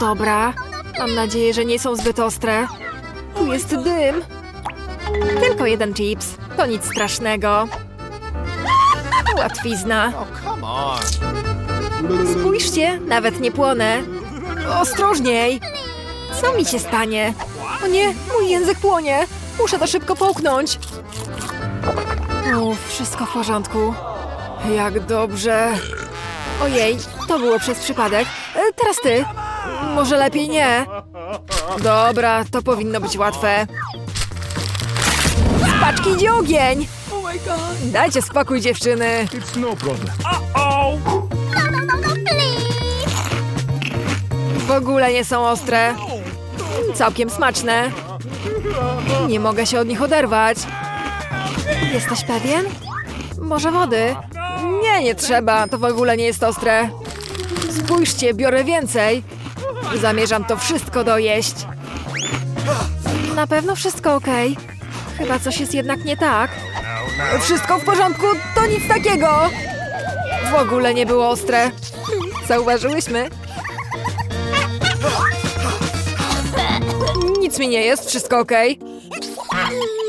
Dobra. Mam nadzieję, że nie są zbyt ostre. Tu jest dym. Tylko jeden chips. To nic strasznego. Łatwizna. Oh. Spójrzcie, nawet nie płonę. Ostrożniej! Co mi się stanie? O nie, mój język płonie. Muszę to szybko połknąć. Uff, wszystko w porządku. Jak dobrze. Ojej, to było przez przypadek. E, Teraz ty. Może lepiej nie. Dobra, to powinno być łatwe. Z paczki idzie ogień! Dajcie spokój, dziewczyny. It's no problem. W ogóle nie są ostre. Całkiem smaczne. Nie mogę się od nich oderwać. Jesteś pewien? Może wody? Nie, nie trzeba. To w ogóle nie jest ostre. Spójrzcie, biorę więcej. Zamierzam to wszystko dojeść. Na pewno wszystko ok. Chyba coś jest jednak nie tak. Wszystko w porządku, to nic takiego. W ogóle nie było ostre. Zauważyłyśmy. Nic mi nie jest, wszystko ok.